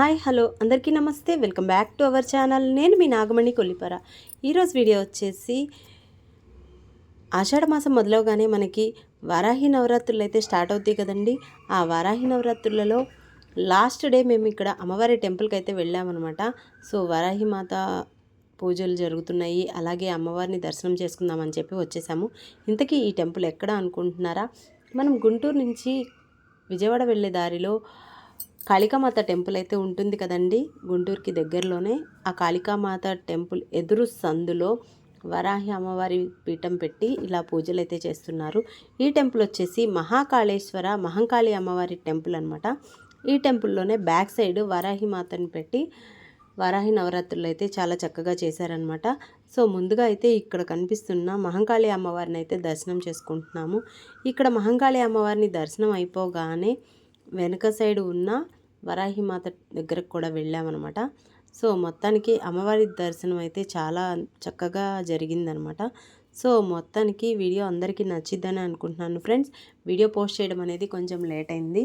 Hi hello. అందరికీ నమస్తే. Welcome back to our channel. నేను మీ నాగమణి కొల్లిపర. ఈరోజు వీడియో వచ్చేసి ఆషాఢ మాసం మొదలవగానే మనకి వారాహి నవరాత్రులు అయితే స్టార్ట్ అవుతాయి కదండి. ఆ వారాహి నవరాత్రులలో లాస్ట్ డే మేము ఇక్కడ అమ్మవారి టెంపుల్కి అయితే వెళ్ళామన్నమాట. సో వారాహి మాత పూజలు జరుగుతున్నాయి. అలాగే అమ్మవారిని దర్శనం చేసుకుందామని చెప్పి వచ్చేసాము. ఇంతకీ ఈ టెంపుల్ ఎక్కడ అనుకుంటున్నారా? మనం గుంటూరు నుంచి విజయవాడ వెళ్ళే దారిలో కాళికామాత టెంపుల్ అయితే ఉంటుంది కదండి. గుంటూరుకి దగ్గరలోనే ఆ కాళికామాత టెంపుల్ ఎదురు సందులో వరాహి అమ్మవారి పీఠం పెట్టి ఇలా పూజలు అయితే చేస్తున్నారు. ఈ టెంపుల్ వచ్చేసి మహాకాళేశ్వర మహంకాళి అమ్మవారి టెంపుల్ అనమాట ఈ టెంపుల్లోనే బ్యాక్ సైడ్ వరాహి మాతను పెట్టి వరాహి నవరాత్రులు అయితే చాలా చక్కగా చేశారనమాట సో ముందుగా అయితే ఇక్కడ కనిపిస్తున్న మహంకాళి అమ్మవారిని అయితే దర్శనం చేసుకుంటున్నాము. ఇక్కడ మహంకాళి అమ్మవారిని దర్శనం అయిపోగానే వెనక సైడ్ ఉన్న వరాహిమాత దగ్గరకు కూడా వెళ్ళామన్నమాట. సో మొత్తానికి అమ్మవారి దర్శనం అయితే చాలా చక్కగా జరిగిందనమాట సో మొత్తానికి వీడియో అందరికీ నచ్చిద్దని అనుకుంటున్నాను ఫ్రెండ్స్. వీడియో పోస్ట్ చేయడం అనేది కొంచెం లేట్ అయింది.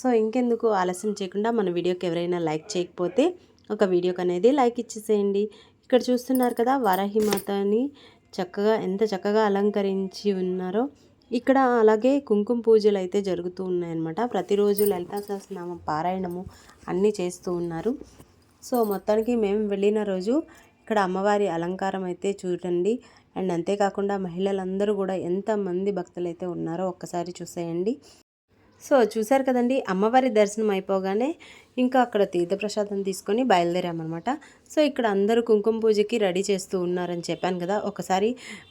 సో ఇంకెందుకు ఆలస్యం చేయకుండా మన వీడియోకి ఎవరైనా లైక్ చేయకపోతే ఒక వీడియోకి అనేది లైక్ ఇచ్చేసేయండి. ఇక్కడ చూస్తున్నారు కదా వారాహిమాతని చక్కగా ఎంత చక్కగా అలంకరించి ఉన్నారో. ఇక్కడ అలాగే కుంకుమ పూజలు అయితే జరుగుతూ ఉన్నాయన్నమాట. ప్రతిరోజు లలితా సహస్రనామ పారాయణము అన్నీ చేస్తూ ఉన్నారు. సో మొత్తానికి మేము వెళ్ళిన రోజు ఇక్కడ అమ్మవారి అలంకారం అయితే చూడండి. అండ్ అంతేకాకుండా మహిళలందరూ కూడా ఎంతమంది భక్తులు అయితే ఉన్నారో ఒక్కసారి చూసేయండి. సో చూశారు కదండి అమ్మవారి దర్శనం అయిపోగానే ఇంకా అక్కడ తీర్థప్రసాదం తీసుకొని బయలుదేరామన్నమాట. సో ఇక్కడ అందరూ కుంకుమ పూజకి రెడీ చేస్తూ ఉన్నారని చెప్పాను కదా ఒకసారి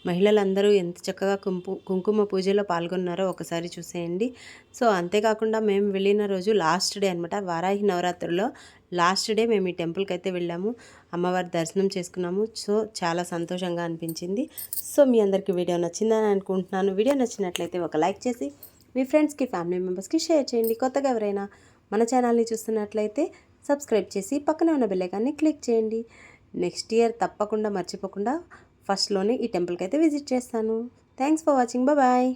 మహిళలందరూ ఎంత చక్కగా కుంపు కుంకుమ పూజలో పాల్గొన్నారో ఒకసారి చూసేయండి. సో అంతేకాకుండా మేము వెళ్ళిన రోజు లాస్ట్ డే అనమాట వారాహి నవరాత్రుల్లో లాస్ట్ డే మేము ఈ టెంపుల్కి అయితే వెళ్ళాము అమ్మవారి దర్శనం చేసుకున్నాము. సో చాలా సంతోషంగా అనిపించింది. సో మీ అందరికీ వీడియో నచ్చిందని అనుకుంటున్నాను. వీడియో నచ్చినట్లయితే ఒక లైక్ చేసి మీ ఫ్రెండ్స్కి ఫ్యామిలీ మెంబర్స్కి షేర్ చేయండి. కొత్తగా ఎవరైనా మన ఛానల్ని చూస్తున్నట్లయితే సబ్స్క్రైబ్ చేసి పక్కనే ఉన్న బెల్లైకాన్ని క్లిక్ చేయండి. నెక్స్ట్ ఇయర్ తప్పకుండా మర్చిపోకుండా ఫస్ట్లోనే ఈ టెంపుల్కి అయితే విజిట్ చేస్తాను. Thanks for watching. బాయ్.